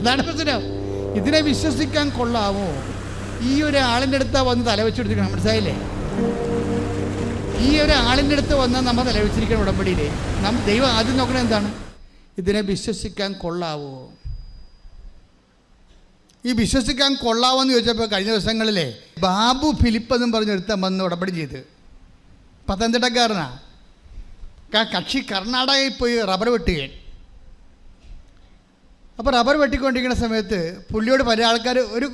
അതാണ് പ്രശ്നം? ഇതിനെ വിശ്വസിക്കാൻ കൊള്ളാവോ? ഈ ഒരു ആളിന്റെ അടുത്താണ് വന്ന് തലവെച്ചെടുത്തിരിക്കണം മനസ്സിലായില്ലേ? ഈ ഒരു ആളിന്റെ അടുത്ത് വന്ന് നമ്മൾ തലവെച്ചിരിക്കണം ഉടമ്പടിയിലെ. നാം ദൈവം ആദ്യം നോക്കണേ എന്താണ്? ഇതിനെ വിശ്വസിക്കാൻ കൊള്ളാവോ? ഈ വിശ്വസിക്കാൻ കൊള്ളാവോ എന്ന് ചോദിച്ചപ്പോൾ കഴിഞ്ഞ ദിവസങ്ങളിലെ ബാബു ഫിലിപ്പ് എന്നും പറഞ്ഞ് വന്ന് ഉടമ്പടി ചെയ്ത്. പത്തനംതിട്ടക്കാരനാ. കക്ഷി കർണാടകയിൽ പോയി റബ്ബർ വെട്ടുകയാണ്. അപ്പോൾ റബ്ബർ വെട്ടിക്കൊണ്ടിരിക്കുന്ന സമയത്ത് പുള്ളിയോട് പല ആൾക്കാർ ഒരു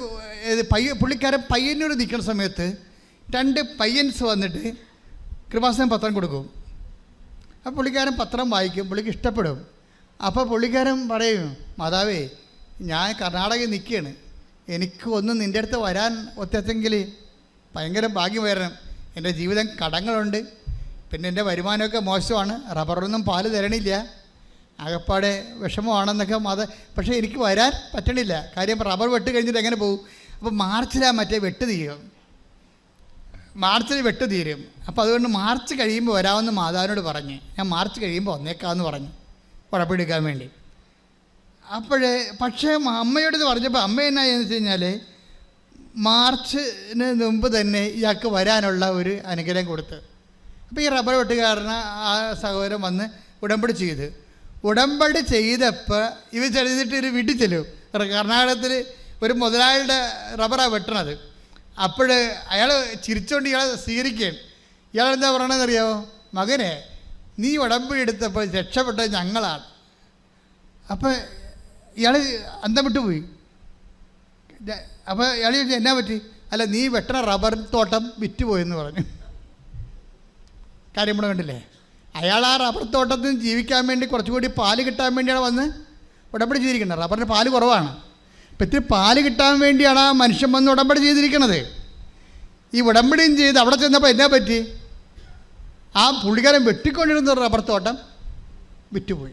പയ്യ പുള്ളിക്കാരൻ പയ്യനോട് നിൽക്കുന്ന സമയത്ത് രണ്ട് പയ്യൻസ് വന്നിട്ട് കൃപാസനം പത്രം കൊടുക്കും. അപ്പോൾ പുള്ളിക്കാരൻ പത്രം വായിക്കും പുള്ളിക്ക് ഇഷ്ടപ്പെടും. അപ്പോൾ പുള്ളിക്കാരൻ പറയും മാതാവേ ഞാൻ കർണാടകയിൽ നിൽക്കുകയാണ്. എനിക്ക് ഒന്നും നിന്റെ അടുത്ത് വരാൻ ഒത്തെങ്കിൽ ഭയങ്കര ഭാഗ്യം വരണം എന്റെ ജീവിതം കടങ്ങളുണ്ട്. പിന്നെ എന്റെ വരുമാനമൊക്കെ മോശമാണ്. റബ്ബറൊന്നും പാൽ തരണില്ല. ആകപ്പാടെ വിഷമമാണെന്നൊക്കെ മത പക്ഷേ എനിക്ക് വരാൻ പറ്റണില്ല. കാര്യം റബ്ബർ വെട്ട് കഴിഞ്ഞിട്ട് എങ്ങനെ പോകും അപ്പോൾ മാർച്ചിലാ മറ്റേ വെട്ട് തീരും. മാർച്ചിൽ വെട്ട് തീരും. അപ്പോൾ അതുകൊണ്ട് മാർച്ച് കഴിയുമ്പോൾ വരാമെന്ന് മാതാവിനോട് പറഞ്ഞ്. ഞാൻ മാർച്ച് കഴിയുമ്പോൾ വന്നേക്കാമെന്ന് പറഞ്ഞു. ഉറപ്പെടുക്കാൻ വേണ്ടി. അപ്പോഴേ പക്ഷേ അമ്മയോട് പറഞ്ഞപ്പോൾ അമ്മ എന്നാ എന്ന് വെച്ച് കഴിഞ്ഞാൽ മാർച്ചിന് മുമ്പ് തന്നെ ഇയാൾക്ക് വരാനുള്ള ഒരു അനുഗ്രഹം കൊടുത്ത്. അപ്പോൾ ഈ റബ്ബർ വെട്ടുകാരന് ആ സഹോദരൻ വന്ന് ഉടമ്പടി ചെയ്ത്. ഉടമ്പടി ചെയ്തപ്പോൾ ഇവ ചെറുതിട്ട് ഒരു വീട്ടിൽ ചെല്ലും. കർണാടകത്തിൽ ഒരു മുതലാളിയുടെ റബ്ബറാണ് വെട്ടണത്. അപ്പോൾ അയാൾ ചിരിച്ചുകൊണ്ട് ഇയാളെ സ്വീകരിക്കുകയാണ്. ഇയാൾ എന്താ പറയണതെന്നറിയാമോ മകനെ നീ ഉടമ്പടി എടുത്തപ്പോൾ രക്ഷപ്പെട്ടത് ഞങ്ങളാണ്. അപ്പോൾ ഇയാൾ അന്തം വിട്ടു പോയി. അപ്പോൾ ഇയാൾ ചോദിച്ചു എന്നാ പറ്റി? അല്ല നീ വെട്ടണ റബ്ബർ തോട്ടം വിറ്റുപോയെന്ന് പറഞ്ഞു. കാര്യം കൂടെ കണ്ടില്ലേ? അയാൾ ആ റബ്ബർ തോട്ടത്തിൽ നിന്ന് ജീവിക്കാൻ വേണ്ടി കുറച്ചുകൂടി പാൽ കിട്ടാൻ വേണ്ടിയാണ് വന്ന് ഉടമ്പടി ചെയ്തിരിക്കുന്നത്. റബ്ബറിന് പാൽ കുറവാണ്. അപ്പം ഇത്തിരി പാൽ കിട്ടാൻ വേണ്ടിയാണ് ആ മനുഷ്യൻ വന്ന് ഉടമ്പടി ചെയ്തിരിക്കുന്നത്. ഈ ഉടമ്പടിയും ചെയ്ത് അവിടെ ചെന്നപ്പോൾ എന്നാ പറ്റി? ആ പുള്ളിക്കാരൻ വെട്ടിക്കൊണ്ടിരുന്ന റബ്ബർ തോട്ടം വിറ്റുപോയി.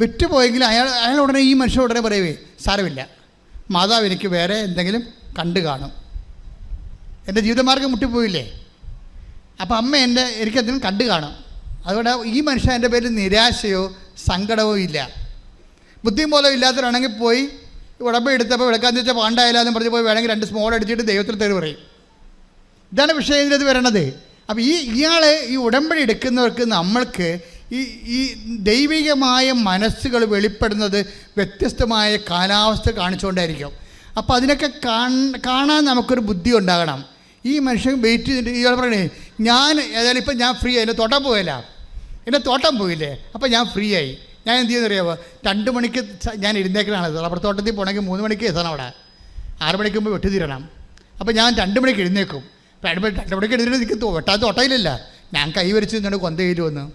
വിറ്റുപോയെങ്കിൽ അയാൾ അയാൾ ഉടനെ ഈ മനുഷ്യൻ ഉടനെ പറയുവേ സാരമില്ല. മാതാവ് എനിക്ക് വേറെ എന്തെങ്കിലും കണ്ടു കാണും. എന്റെ ജീവിതമാർഗം മുട്ടിപ്പോയില്ലേ? അപ്പം അമ്മ എന്റെ എനിക്കെന്തെങ്കിലും കണ്ടു കാണും. അതുകൊണ്ട് ഈ മനുഷ്യൻ എന്റെ പേരിൽ നിരാശയോ സങ്കടമോ ഇല്ല. ബുദ്ധിയും പോലും ഇല്ലാത്തവരാണെങ്കിൽ പോയി ഉടമ്പ എടുത്തപ്പോൾ വിളക്കാന്ന് വെച്ചാൽ പാണ്ടായാലും പറഞ്ഞ് പോയി വേണമെങ്കിൽ രണ്ട് സ്മോൾ അടിച്ചിട്ട് ദൈവത്തിൽ തേടി പറയും. ഇതാണ് വിഷയം ഇതിനകത്ത് വരണത്. അപ്പോൾ ഈ ഇയാൾ ഈ ഉടമ്പടി എടുക്കുന്നവർക്ക് നമ്മൾക്ക് ഈ ഈ ദൈവികമായ മനസ്സുകൾ വെളിപ്പെടുന്നത് വ്യത്യസ്തമായ കാലാവസ്ഥ കാണിച്ചുകൊണ്ടായിരിക്കും. അപ്പോൾ അതിനൊക്കെ കാണാൻ നമുക്കൊരു ബുദ്ധി ഉണ്ടാകണം. ഈ മനുഷ്യൻ വെയിറ്റ് ചെയ്തിട്ട് ഇയാൾ പറയണേ ഞാൻ ഏതായാലും ഇപ്പം ഞാൻ ഫ്രീ ആയി. എന്റെ തോട്ടം പോയല്ല. എന്റെ തോട്ടം പോയില്ലേ? അപ്പം ഞാൻ ഫ്രീ ആയി. ഞാൻ എന്ത് ചെയ്യുന്നറിയാമോ രണ്ട് മണിക്ക് ഞാൻ ഇരുന്നേക്കണാണ് റബ്ബർ തോട്ടത്തിൽ പോകണമെങ്കിൽ മൂന്ന് മണിക്ക് എത്തണം അവിടെ. ആറ് മണിക്ക് മുമ്പ് വെട്ടി തീരണം. അപ്പോൾ ഞാൻ രണ്ട് മണിക്ക് എഴുന്നേക്കും മണി രണ്ട് മണിക്ക് എഴുന്നേറ്റ് എനിക്ക് തോ- വെട്ടാൻ തോട്ടയിലില്ല. ഞാൻ കൈവരിച്ച് നിന്നുകൊണ്ട് കൊന്തയിൽ വന്ന്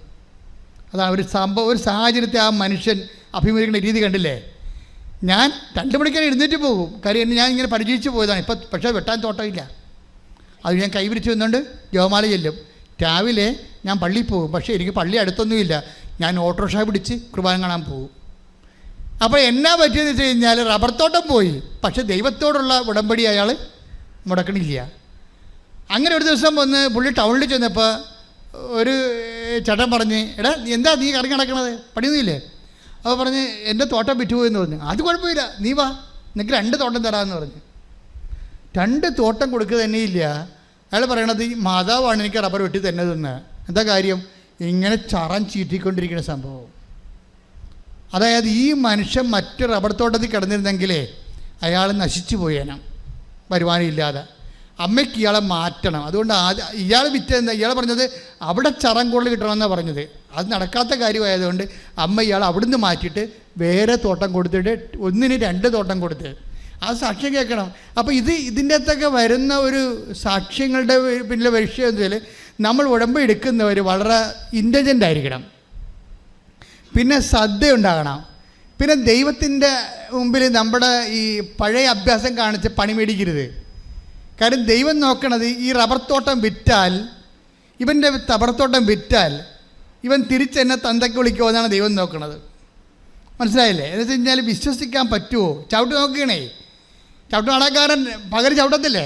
അതാണ് ഒരു സംഭവം ഒരു സാഹചര്യത്തെ ആ മനുഷ്യൻ അഭിമുഖീകരിക്കുന്ന രീതി കണ്ടില്ലേ? ഞാൻ രണ്ട് മണിക്കാണ് എഴുന്നേറ്റ് പോകും. കാര്യം ഞാൻ ഇങ്ങനെ പരിചയിച്ച് പോയതാണ്. ഇപ്പം പക്ഷേ വെട്ടാൻ തോട്ടമില്ല അത് ഞാൻ കൈപിടിച്ച് വന്നുകൊണ്ട് ജോമാല ചെല്ലും. രാവിലെ ഞാൻ പള്ളിയിൽ പോകും. പക്ഷേ എനിക്ക് പള്ളി അടുത്തൊന്നുമില്ല. ഞാൻ ഓട്ടോറിക്ഷ പിടിച്ച് കുർബാന കാണാൻ പോകും. അപ്പോൾ എന്നാ പറ്റിയെന്ന് വെച്ച് കഴിഞ്ഞാൽ റബ്ബർ തോട്ടം പോയി. പക്ഷേ ദൈവത്തോടുള്ള ഉടമ്പടി അയാൾ മുടക്കണില്ല. അങ്ങനെ ഒരു ദിവസം വന്ന് പുള്ളി ടൗണിൽ ചെന്നപ്പോൾ ഒരു ചേട്ടൻ പറഞ്ഞ് എടാ എന്താ നീ കറങ്ങി നടക്കണത്? പണിയൊന്നുമില്ലേ? അപ്പോൾ പറഞ്ഞ് എന്റെ തോട്ടം വിറ്റുപോയെന്ന് പറഞ്ഞു. അത് കുഴപ്പമില്ല. നീ വാ. നിനക്ക് രണ്ട് തോട്ടം തരാമെന്ന് പറഞ്ഞു. രണ്ട് തോട്ടം കൊടുക്കുക തന്നെയില്ല അയാൾ പറയണത് ഈ മാതാവാണ് എനിക്ക് റബ്ബർ വെട്ടി തന്നതെന്ന്. എന്താ കാര്യം? ഇങ്ങനെ ചറം ചീറ്റിക്കൊണ്ടിരിക്കുന്ന സംഭവം. അതായത് ഈ മനുഷ്യൻ മറ്റ് റബ്ബർ തോട്ടത്തിൽ കിടന്നിരുന്നെങ്കിലേ അയാൾ നശിച്ചു പോയേനാം വരുമാനമില്ലാതെ. അമ്മയ്ക്ക് ഇയാളെ മാറ്റണം. അതുകൊണ്ട് ആദ്യം ഇയാൾ വിറ്റെന്ന് ഇയാൾ പറഞ്ഞത് അവിടെ ചറം കൂടുതൽ കിട്ടണമെന്നാണ് പറഞ്ഞത്. അത് നടക്കാത്ത കാര്യമായതുകൊണ്ട് അമ്മ ഇയാൾ അവിടുന്ന് മാറ്റിയിട്ട് വേറെ തോട്ടം കൊടുത്തിട്ട് ഒന്നിന് രണ്ട് തോട്ടം കൊടുത്ത് ആ സാക്ഷ്യം കേൾക്കണം. അപ്പോൾ ഇത് ഇതിന്റെ അകത്തൊക്കെ വരുന്ന ഒരു സാക്ഷ്യങ്ങളുടെ പിന്നിലെ വിഷയം എന്ന് വെച്ചാൽ നമ്മൾ ഉടമ്പ് എടുക്കുന്നവർ വളരെ ഇന്റലിജന്റ് ആയിരിക്കണം. പിന്നെ ശ്രദ്ധ ഉണ്ടാകണം പിന്നെ ദൈവത്തിന്റെ മുമ്പിൽ നമ്മുടെ ഈ പഴയ അഭ്യാസം കാണിച്ച് പണി മേടിക്കരുത്. കാര്യം ദൈവം നോക്കണത് ഈ റബ്ബർ തോട്ടം വിറ്റാൽ ഇവന്റെ റബ്ബർ തോട്ടം വിറ്റാൽ ഇവൻ തിരിച്ചെന്നെ തന്തയ്ക്ക് വിളിക്കുമോ എന്നാണ് ദൈവം നോക്കണത്. മനസ്സിലായില്ലേ? എന്ന് വെച്ച് കഴിഞ്ഞാൽ വിശ്വസിക്കാൻ പറ്റുമോ ചവിട്ട് നോക്കുകയാണേ. ചവിട്ട് നടക്കാരൻ പകരം ചവിട്ടത്തില്ലേ?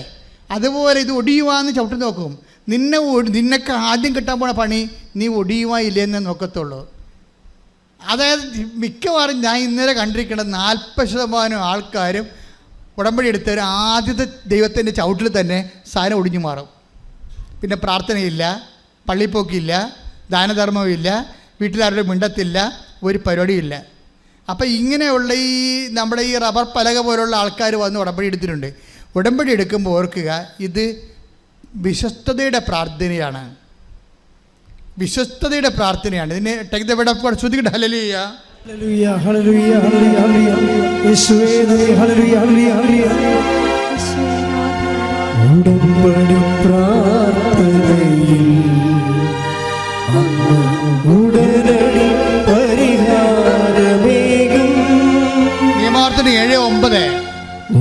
അതുപോലെ ഇത് ഒടിയുവാന്ന് ചവിട്ടി നോക്കും. നിന്നെ നിന്നൊക്കെ ആദ്യം കിട്ടാൻ പോണ പണി നീ ഒടിയുവാ ഇല്ലേന്ന് നോക്കത്തുള്ളൂ. അതായത് മിക്കവാറും ഞാൻ ഇന്നലെ കണ്ടിരിക്കുന്ന നാൽപ്പത് ശതമാനം ആൾക്കാരും ഉടമ്പടി എടുത്തവർ ആദ്യത്തെ ദൈവത്തിന്റെ ചവിട്ടിൽ തന്നെ സാധനം ഒടിഞ്ഞു മാറും. പിന്നെ പ്രാർത്ഥനയില്ല പള്ളിപ്പോക്കില്ല ദാനധർമ്മമില്ല വീട്ടിലാരുടെ മിണ്ടത്തില്ല ഒരു പരിപാടിയില്ല അപ്പം ഇങ്ങനെയുള്ള ഈ നമ്മുടെ ഈ റബ്ബർ പലക പോലുള്ള ആൾക്കാർ വന്ന് ഉടമ്പടി എടുത്തിട്ടുണ്ട്. ഉടമ്പടി എടുക്കുമ്പോൾ ഓർക്കുക ഇത് വിശ്വസ്തയുടെ പ്രാർത്ഥനയാണ്. വിശ്വസ്തയുടെ പ്രാർത്ഥനയാണ്. ഇതിനെ take the word of God ശ്രുതിക്കട്ടെ hallelujah hallelujah,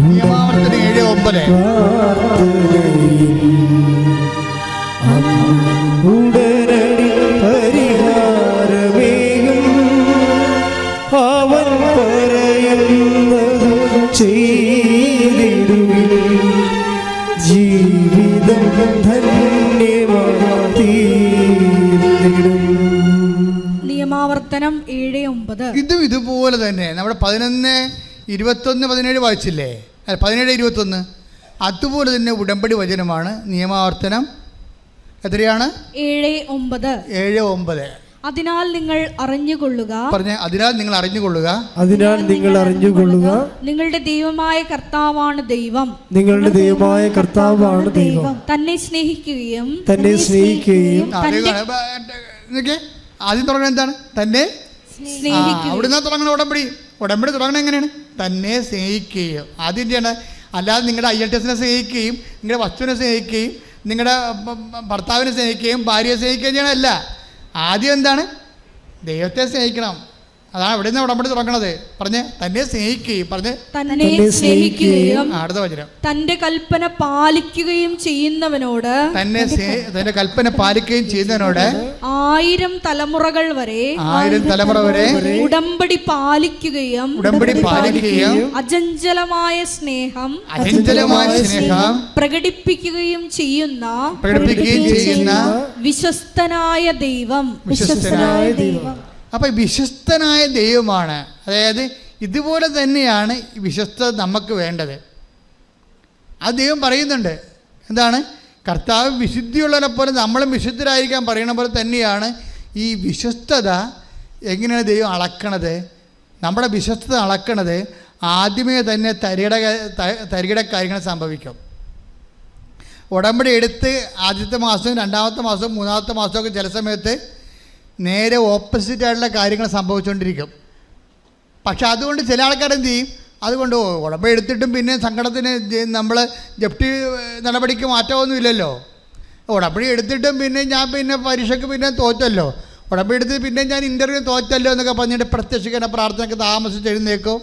നിയമാവർത്തന ഏഴ് ഒമ്പത് ജീവിതം നിയമാവർത്തനം ഏഴ് ഒമ്പത്. ഇതും ഇതുപോലെ തന്നെ. നമ്മുടെ പതിനൊന്ന് ഇരുപത്തൊന്ന് പതിനേഴ് വായിച്ചില്ലേ? അല്ല പതിനേഴ് ഇരുപത്തൊന്ന്. അതുപോലെ തന്നെ ഉടമ്പടി വചനമാണ്. നിയമാവർത്തനം എത്രയാണ്? ഏഴ് ഒമ്പത്. ഏഴ് ഒമ്പത്. അതിനാൽ നിങ്ങൾ അറിഞ്ഞുകൊള്ളുക. പറഞ്ഞ അതിനാൽ നിങ്ങൾ അറിഞ്ഞുകൊള്ളുക. അതിനാൽ നിങ്ങൾ അറിഞ്ഞുകൊള്ളുക. നിങ്ങളുടെ ദൈവമായ കർത്താവാണ് ദൈവം. നിങ്ങളുടെ ദൈവമായ കർത്താവാണ് ദൈവം. തന്നെ സ്നേഹിക്കുകയും തന്നെ സ്നേഹിക്കുകയും. ആദ്യം തുടങ്ങുന്നത് എന്താണ്? തന്നെ സ്നേഹിക്കുക അവിടുന്ന് തുടങ്ങണ ഉടമ്പടി. ഉടമ്പടി തുടങ്ങണത് എങ്ങനെയാണ്? തന്നെ സ്നേഹിക്കുകയും ആദ്യം ചെയ്യണം അല്ലാതെ നിങ്ങളുടെ ഐ എൽ ടി എസിനെ സ്നേഹിക്കുകയും നിങ്ങളുടെ വസ്തുവിനെ സ്നേഹിക്കുകയും നിങ്ങളുടെ ഭർത്താവിനെ സ്നേഹിക്കുകയും ഭാര്യയെ സ്നേഹിക്കുകയും ചെയ്യണമല്ല ആദ്യം എന്താണ്? ദൈവത്തെ സ്നേഹിക്കണം. അതാണ് അവിടെ നിന്ന് ഉടമ്പടി തുടങ്ങണത്. പറഞ്ഞ് തന്നെ സ്നേഹിക്കുകയും പറഞ്ഞ് തന്നെ സ്നേഹിക്കുകയും അടുത്ത വചനം. തന്റെ കൽപ്പന പാലിക്കുകയും ചെയ്യുന്നവനോട് തന്നെ തന്റെ കൽപ്പന പാലിക്കുകയും ചെയ്യുന്നവനോട് ആയിരം തലമുറകൾ വരെ ആയിരം തലമുറ വരെ ഉടമ്പടി പാലിക്കുകയും ഉടമ്പടി പാലിക്കുകയും അജഞ്ചലമായ സ്നേഹം അജഞ്ചലമായ സ്നേഹം പ്രകടിപ്പിക്കുകയും ചെയ്യുന്ന പ്രകടിപ്പിക്കുകയും ചെയ്യുന്ന വിശ്വസ്തനായ ദൈവം. വിശ്വസ്തനായ ദൈവം. അപ്പൊ ഈ വിശ്വസ്തനായ ദൈവമാണ്. അതായത് ഇതുപോലെ തന്നെയാണ് വിശ്വസ്തത നമുക്ക് വേണ്ടത്. ആ ദൈവം പറയുന്നുണ്ട്. എന്താണ്? കർത്താവ് വിശുദ്ധിയുള്ളവരെ പോലെ നമ്മളും വിശുദ്ധരായിരിക്കാൻ പറയണ പോലെ തന്നെയാണ് ഈ വിശ്വസ്തത എങ്ങനെയാണ് ദൈവം അളക്കണത്? നമ്മുടെ വിശ്വസ്തത അളക്കണത് ആദ്യമേ തന്നെ തരികിട തരികിട കാര്യങ്ങൾ സംഭവിക്കും. ഉടമ്പടി എടുത്ത് ആദ്യത്തെ മാസവും രണ്ടാമത്തെ മാസവും മൂന്നാമത്തെ മാസമൊക്കെ ചില സമയത്ത് നേരെ ഓപ്പോസിറ്റ് ആയിട്ടുള്ള കാര്യങ്ങൾ സംഭവിച്ചുകൊണ്ടിരിക്കും പക്ഷെ അതുകൊണ്ട് ചില ആൾക്കാർ എന്ത് ചെയ്യും? അതുകൊണ്ട് ഓ, ഉടമ്പടി എടുത്തിട്ടും പിന്നെ സങ്കടത്തിന് നമ്മൾ ജപ്തി നടപടിക്ക് മാറ്റമൊന്നുമില്ലല്ലോ. ഉടമ്പടി എടുത്തിട്ടും പിന്നെ ഞാൻ പിന്നെ പരീക്ഷയ്ക്ക് പിന്നെ തോറ്റല്ലോ. ഉടമ്പടി എടുത്ത് പിന്നെ ഞാൻ ഇന്റർവ്യൂ തോറ്റല്ലോ എന്നൊക്കെ പറഞ്ഞിട്ട് പ്രത്യക്ഷിക്കേണ്ട പ്രാർത്ഥനയ്ക്ക് താമസിച്ച് എഴുന്നേക്കും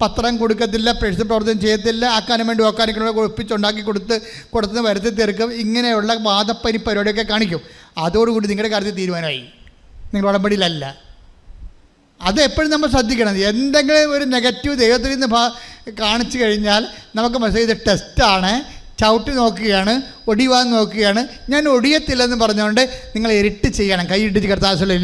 പത്രം കൊടുക്കത്തില്ല പ്രശ്ന പ്രവർത്തനം ചെയ്യത്തില്ല ആക്കാനും വേണ്ടി ഓക്കാനും കൂടെ ഒപ്പിച്ചുണ്ടാക്കി കൊടുത്ത് കൊടുത്ത് വരുത്തി തീർക്കും. ഇങ്ങനെയുള്ള വാദപ്പനി പരിപാടിയൊക്കെ കാണിക്കും. അതോടുകൂടി നിങ്ങളുടെ കാര്യത്തിൽ തീരുമാനമായി. നിങ്ങൾ ഉടമ്പടിയിലല്ല അത് എപ്പോഴും നമ്മൾ ശ്രദ്ധിക്കണം എന്തെങ്കിലും ഒരു നെഗറ്റീവ് ദൈവത്തിൽ നിന്ന് കാണിച്ചു കഴിഞ്ഞാൽ നമുക്ക് മനസ്സിലായി ഇത് ടെസ്റ്റാണ് ചവിട്ടി നോക്കുകയാണ് ഒടിവാൻ നോക്കുകയാണ് ഞാൻ ഒടിയത്തില്ലെന്ന് പറഞ്ഞുകൊണ്ട് നിങ്ങൾ ഇരുട്ട് ചെയ്യണം കൈ ഇട്ടിച്ച് കർത്താശ്വല